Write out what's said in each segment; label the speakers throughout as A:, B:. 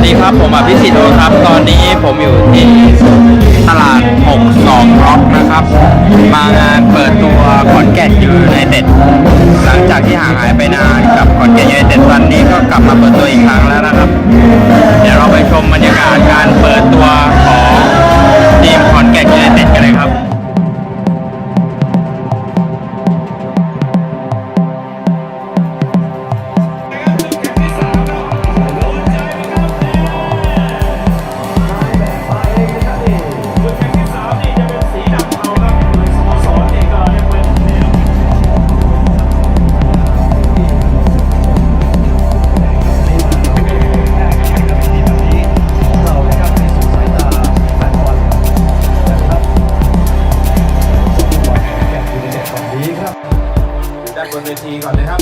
A: วัสดีครับผมอภิสิทธิ์โอครับ ตอนนี้ผมอยู่ที่ตลาด 62ร็อกนะครับ มางานเปิดตัวขอนแก่นยูไนเต็ดหลังจากที่ห่างหายไปนานกับขอนแก่นยูไนเต็ดวันนี้ก็กลับมาเปิดตัวอีกครั้งแล้วนะครับ
B: บนเวทีก่อนเลยครับ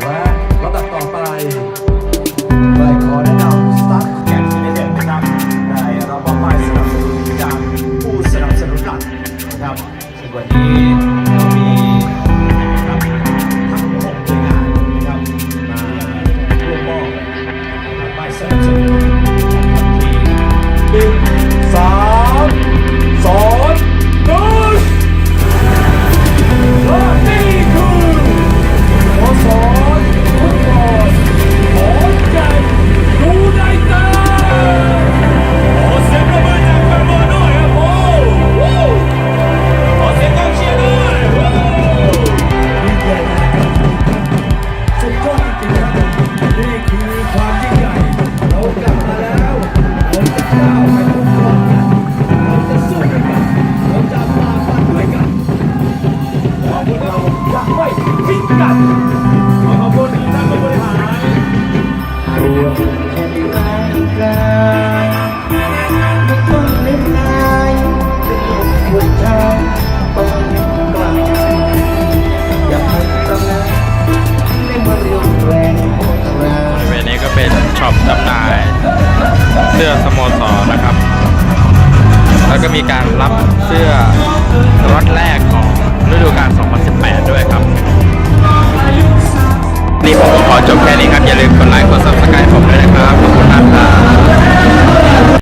C: และลำดับต่อไป กันข
B: อขอบคุณท่าน
C: ผู้บร
B: ิ
C: หา
B: ร
D: ปวดแค่ในร่างกายไม่ต้องเล่นนายเป็นลมปวดเท้าต้องกลับอย่าให้ต้องนะไม่มาเรียวแรงพวกเราบริ
A: เวณนี้ก็เป็นช็อปจำหน่ายเสื้อสโมสรนะครับ แล้วก็มีการรับเสื้อรถแรกของ อย่าลืมกดไลค์กดซับสไครต์ผมด้วยนะครับ